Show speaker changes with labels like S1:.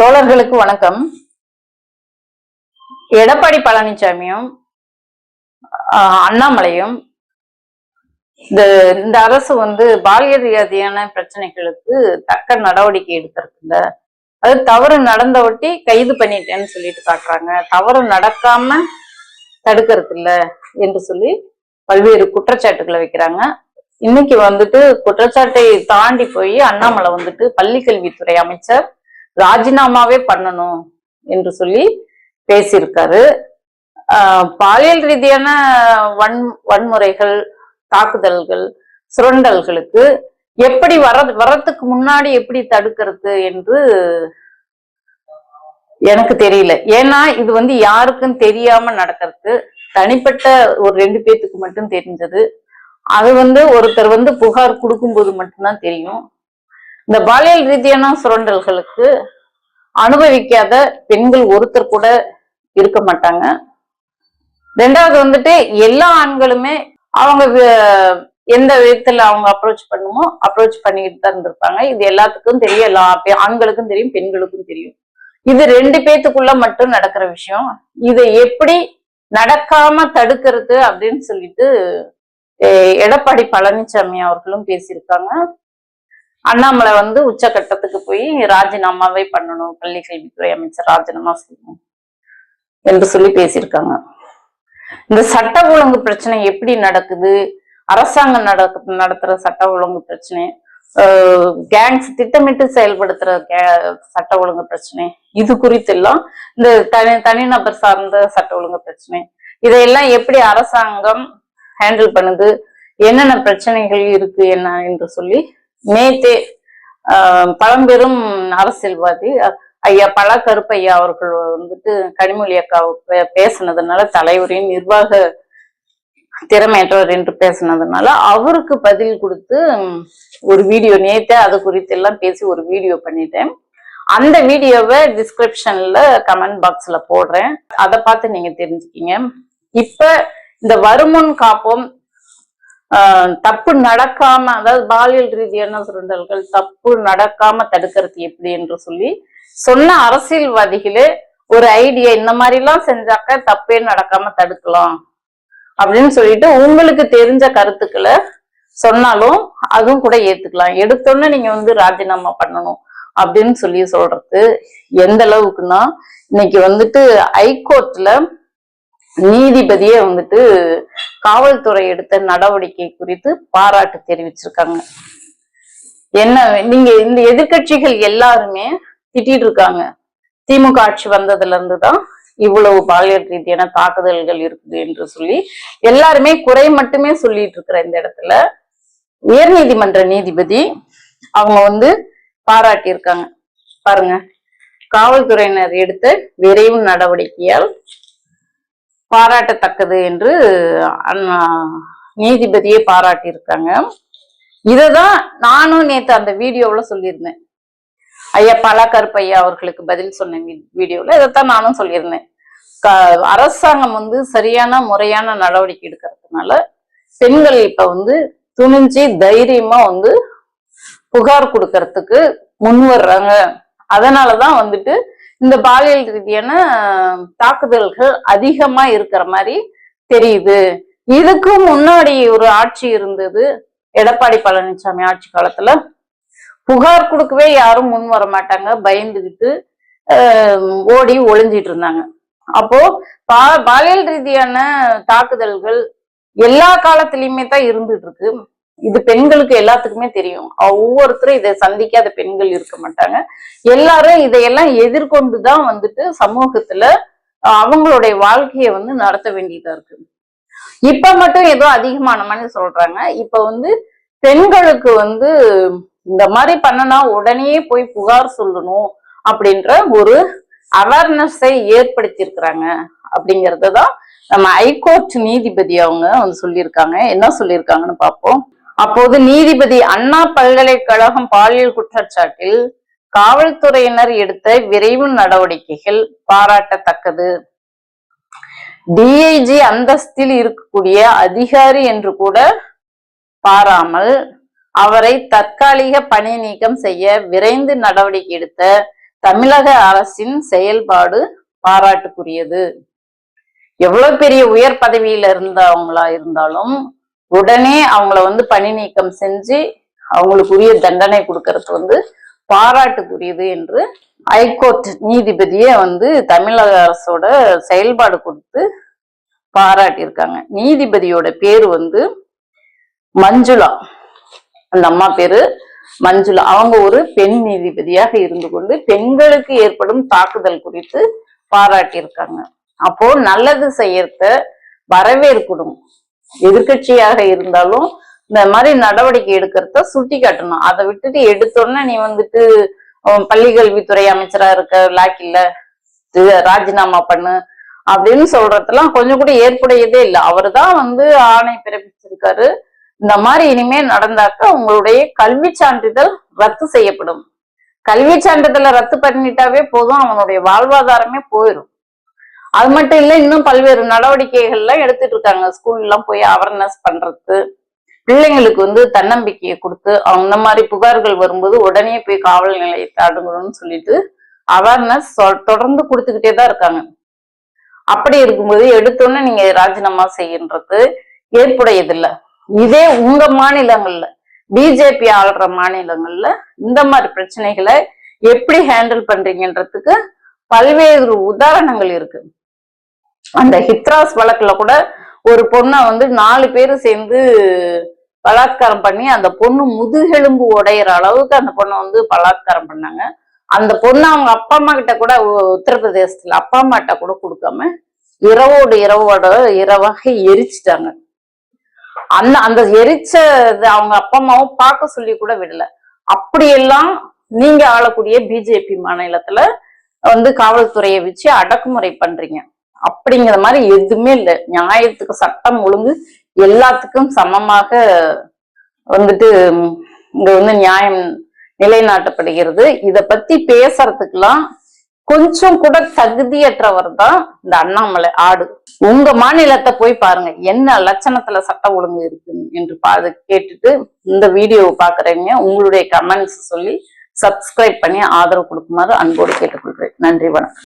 S1: தோழர்களுக்கு வணக்கம். எடப்பாடி பழனிசாமியும் அண்ணாமலையும் இந்த இந்த அரசு வந்து பாலிய ரீதியான பிரச்சனைகளுக்கு தக்க நடவடிக்கை எடுத்திருக்குங்க. அது தவறு நடந்த ஒட்டி கைது பண்ணிட்டேன்னு சொல்லிட்டு காட்டுறாங்க. தவறு நடக்காம தடுக்கிறது இல்ல என்று சொல்லி பல்வேறு குற்றச்சாட்டுகளை வைக்கிறாங்க. இன்னைக்கு வந்துட்டு குற்றச்சாட்டை தாண்டி போய் அண்ணாமலை வந்துட்டு பள்ளிக்கல்வித்துறை அமைச்சர் ராஜினாமாவே பண்ணணும் என்று சொல்லி பேசியிருக்காரு. பாலியல் ரீதியான வன் வன்முறைகள் தாக்குதல்கள் சுரண்டல்களுக்கு எப்படி வர வரத்துக்கு முன்னாடி எப்படி தடுக்கிறது என்று எனக்கு தெரியல. ஏன்னா இது வந்து யாருக்கும் தெரியாம நடக்கிறது. தனிப்பட்ட ஒரு ரெண்டு பேத்துக்கு மட்டும் தெரிஞ்சது. அது வந்து ஒருத்தர் வந்து புகார் கொடுக்கும்போது மட்டும்தான் தெரியும். இந்த பாலியல் ரீதியான சுரண்டல்களுக்கு அனுபவிக்காத பெண்கள் ஒருத்தர் கூட இருக்க மாட்டாங்க. ரெண்டாவது வந்துட்டு எல்லா ஆண்களுமே அவங்க எந்த விதத்துல அவங்க அப்ரோச் பண்ணுமோ அப்ரோச் பண்ணிக்கிட்டு தான் இருந்திருப்பாங்க. இது எல்லாத்துக்கும் தெரியும். எல்லா ஆண்களுக்கும் தெரியும் பெண்களுக்கும் தெரியும். இது ரெண்டு பேத்துக்குள்ள மட்டும் நடக்கிற விஷயம். இதை எப்படி நடக்காம தடுக்கிறது அப்படின்னு சொல்லிட்டு எடப்பாடி பழனிசாமி அவர்களும் பேசியிருக்காங்க. அண்ணாமலை வந்து உச்சகட்டத்துக்கு போய் ராஜினாமாவே பண்ணணும் பள்ளி கல்வித்துறை அமைச்சர் ராஜினாமா செய்யணும் என்று சொல்லி பேசியிருக்காங்க. இந்த சட்ட ஒழுங்கு பிரச்சனை எப்படி நடக்குது? அரசாங்கம் நடக்கு நடத்துற சட்ட ஒழுங்கு பிரச்சனை கேங்ஸ் திட்டமிட்டு செயல்படுத்துற கே- சட்ட ஒழுங்கு பிரச்சனை இது குறித்தெல்லாம் இந்த தனி தனிநபர் சார்ந்த சட்ட ஒழுங்கு பிரச்சனை. இதையெல்லாம் எப்படி அரசாங்கம் ஹேண்டில் பண்ணுது? என்னென்ன பிரச்சனைகள் இருக்கு என்ன என்று சொல்லி நேத்தே ஆஹ், பழம்பெரும் அரசியல்வாதி ஐயா பல கருப்பையா அவர்கள் வந்துட்டு கனிமொழி அக்கா பே- பேசுனதுனால தலைவரின் நிர்வாக திறமையற்றவர் என்று பேசுனதுனால அவருக்கு பதில் கொடுத்து ஒரு வீடியோ நேத்தே அது குறித்து எல்லாம் பேசி ஒரு வீடியோ பண்ணிட்டேன். அந்த வீடியோவை டிஸ்கிரிப்ஷன்ல கமெண்ட் பாக்ஸ்ல போடுறேன். அதை பார்த்து நீங்க தெரிஞ்சுக்கிங்க. இப்ப இந்த வருமுன் காப்போம் தப்பு நடக்காம அதாவது பாலியல் ரீதியான சுரண்டல்கள் தப்பு நடக்காம தடுக்கிறது எப்படி என்று சொல்லி சொன்ன அரசியல்வாதிகளே ஒரு ஐடியா இந்த மாதிரி எல்லாம் செஞ்சாக்க தப்பே நடக்காம தடுக்கலாம் அப்படின்னு சொல்லிட்டு உங்களுக்கு தெரிஞ்ச கருத்துக்களை சொன்னாலும் அதுவும் கூட ஏத்துக்கலாம். எடுத்தோன்னே நீங்க வந்து ராஜினாமா பண்ணணும் அப்படின்னு சொல்லி சொல்றது எந்த அளவுக்குன்னா இன்னைக்கு வந்துட்டு ஹைகோர்ட்ல நீதிபதியே வந்துட்டு காவல்துறை எடுத்த நடவடிக்கை குறித்து பாராட்டு தெரிவிச்சிருக்காங்க. என்ன நீங்க இந்த எதிர்க்கட்சிகள் எல்லாருமே திட்டிட்டு இருக்காங்க. திமுக ஆட்சி வந்ததுல இருந்துதான் இவ்வளவு பாலியல் ரீதியான தாக்குதல்கள் இருக்குது என்று சொல்லி எல்லாருமே குறை மட்டுமே சொல்லிட்டு இருக்கிற இந்த இடத்துல உயர் நீதிமன்ற நீதிபதி அவங்க வந்து பாராட்டி இருக்காங்க. பாருங்க காவல்துறையினர் எடுத்த விரைவு நடவடிக்கையால் பாராட்டத்தக்கது என்று நீதிபதியே பாராட்டியிருக்காங்க. இததான் நானும் நேத்து அந்த வீடியோவுல சொல்லியிருந்தேன். ஐயா பல கருப்பையா அவர்களுக்கு பதில் சொன்ன வீ- இதைத்தான் நானும் சொல்லியிருந்தேன். க- அரசாங்கம் வந்து சரியான முறையான நடவடிக்கை எடுக்கிறதுனால பெண்கள் இப்ப வந்து துணிஞ்சு தைரியமா வந்து புகார் கொடுக்கறதுக்கு முன் வர்றாங்க. அதனாலதான் வந்துட்டு இந்த பாலியல் ரீதியான தாக்குதல்கள் அதிகமா இருக்கிற மாதிரி தெரியுது. இதுக்கு முன்னாடி ஒரு ஆட்சி இருந்தது எடப்பாடி பழனிசாமி ஆட்சி காலத்துல. புகார் கொடுக்கவே யாரும் முன் வர மாட்டாங்க பயந்துகிட்டு ஓடி ஒளிஞ்சிட்டு இருந்தாங்க. அப்போ பா பாலியல் ரீதியான தாக்குதல்கள் எல்லா காலத்திலயுமே தான் இருந்துட்டு இருக்கு. இது பெண்களுக்கு எல்லாத்துக்குமே தெரியும். ஒவ்வொருத்தரும் இதை சந்திக்காத பெண்கள் இருக்க மாட்டாங்க. எல்லாரும் இதையெல்லாம் எதிர்கொண்டுதான் வந்துட்டு சமூகத்துல அவங்களுடைய வாழ்க்கையை வந்து நடத்த வேண்டியதா இருக்கு. இப்ப மட்டும் ஏதோ அதிகமான மாதிரி சொல்றாங்க. இப்ப வந்து பெண்களுக்கு வந்து இந்த மாதிரி பண்ணனா உடனே போய் புகார் சொல்லணும் அப்படின்ற ஒரு அவேர்னஸை ஏற்படுத்தியிருக்கிறாங்க. இருக்கிறாங்க தான் நம்ம ஹைகோர்ட் நீதிபதி அவங்க வந்து சொல்லியிருக்காங்க. என்ன சொல்லியிருக்காங்கன்னு பார்ப்போம். அப்போது நீதிபதி அண்ணா பல்கலைக்கழகம் பாலியல் குற்றச்சாட்டில் காவல்துறையினர் எடுத்த விரைவு நடவடிக்கைகள் பாராட்டத்தக்கது. டிஐஜி அந்தஸ்தில் இருக்கக்கூடிய அதிகாரி என்று கூட பாராமல் அவரை தற்காலிக பணி நீக்கம் செய்ய விரைந்து நடவடிக்கை எடுத்த தமிழக அரசின் செயல்பாடு பாராட்டுக்குரியது. எவ்வளவு பெரிய உயர் பதவியில இருந்தவங்களா இருந்தாலும் உடனே அவங்கள வந்து பணி நீக்கம் செஞ்சு அவங்களுக்குரிய தண்டனை கொடுக்கறது வந்து பாராட்டுக்குரியது என்று ஹைகோர்ட் நீதிபதியே வந்து தமிழக அரசோட செயல்பாடு கொடுத்து பாராட்டியிருக்காங்க. நீதிபதியோட பேர் வந்து மஞ்சுளா. அந்த அம்மா பேரு மஞ்சுளா. அவங்க ஒரு பெண் நீதிபதியாக இருந்து கொண்டு பெண்களுக்கு ஏற்படும் தாக்குதல் குறித்து பாராட்டியிருக்காங்க. அப்போ நல்லது செய்யறத வரவேற்கணும். எதிர்கட்சியாக இருந்தாலும் இந்த மாதிரி நடவடிக்கை எடுக்கிறத சுட்டி காட்டணும் அதை விட்டுட்டு எடுத்தோடனே நீ வந்துட்டு பள்ளி கல்வித்துறை அமைச்சரா இருக்க லாக் இல்ல ராஜினாமா பண்ணு அப்படின்னு சொல்றதெல்லாம் கொஞ்சம் கூட ஏற்புடையதே இல்லை. அவரு தான் வந்து ஆணை பிறப்பிச்சிருக்காரு. இந்த மாதிரி இனிமே நடந்தாக்க உங்களுடைய கல்வி சான்றிதழ் ரத்து செய்யப்படும். கல்வி சான்றிதழை ரத்து பண்ணிட்டாவே போதும் அவனுடைய வாழ்வாதாரமே போயிடும் அது மட்டும் இல்ல இன்னும் பல்வேறு நடவடிக்கைகள்லாம் எடுத்துட்டு இருக்காங்க. ஸ்கூல் எல்லாம் போய் அவேர்னஸ் பண்றது. பிள்ளைங்களுக்கு வந்து தன்னம்பிக்கையை கொடுத்து அந்த மாதிரி புகார்கள் வரும்போது உடனே போய் காவல் நிலையத்தை அணுகணும்னு சொல்லிட்டு அவேர்னஸ் தொடர்ந்து கொடுத்துக்கிட்டே தான் இருக்காங்க. அப்படி இருக்கும்போது எடுத்தோன்னு நீங்க ராஜினாமா செய்கின்றது ஏற்புடையதில்லை. இதே உங்க மாநிலங்கள்ல பிஜேபி ஆள்ற மாநிலங்கள்ல இந்த மாதிரி பிரச்சனைகளை எப்படி ஹேண்டில் பண்றீங்கன்றதுக்கு பல்வேறு உதாரணங்கள் இருக்கு. அந்த ஹித்ராஸ் வழக்குல கூட ஒரு பொண்ணை வந்து நாலு பேர் சேர்ந்து பலாத்காரம் பண்ணி அந்த பொண்ணு முதுகெலும்பு உடையிற அளவுக்கு அந்த பொண்ணை வந்து பலாத்காரம் பண்ணாங்க. அந்த பொண்ணு அவங்க அப்பா அம்மா கிட்ட கூட உத்தரப்பிரதேசத்துல அப்பா அம்மாட்ட கூட கொடுக்காம இரவோடு இரவோட இரவாக எரிச்சிட்டாங்க. அந்த அந்த எரிச்ச அவங்க அப்பா அம்மாவும் பார்க்க சொல்லி கூட விடல. அப்படியெல்லாம் நீங்க ஆளக்கூடிய பிஜேபி மாநிலத்துல வந்து காவல்துறையை வச்சு அடக்குமுறை பண்றீங்க. அப்படிங்கிற மாதிரி எதுவுமே இல்லை. நியாயத்துக்கு சட்டம் ஒழுங்கு எல்லாத்துக்கும் சமமாக வந்துட்டு இங்க வந்து நியாயம் நிலைநாட்டப்படுகிறது. இத பத்தி பேசுறதுக்கெல்லாம் கொஞ்சம் கூட தகுதியற்றவர் தான் இந்த அண்ணாமலை ஆடு. உங்க மாநிலத்தை போய் பாருங்க என்ன லட்சணத்துல சட்டம் ஒழுங்கு இருக்கு என்று பாது கேட்டுட்டு இந்த வீடியோவை பாக்குறீங்க. உங்களுடைய கமெண்ட்ஸ் சொல்லி சப்ஸ்கிரைப் பண்ணி ஆதரவு கொடுக்குமாறு அன்போடு கேட்டுக்கொள்கிறேன். நன்றி வணக்கம்.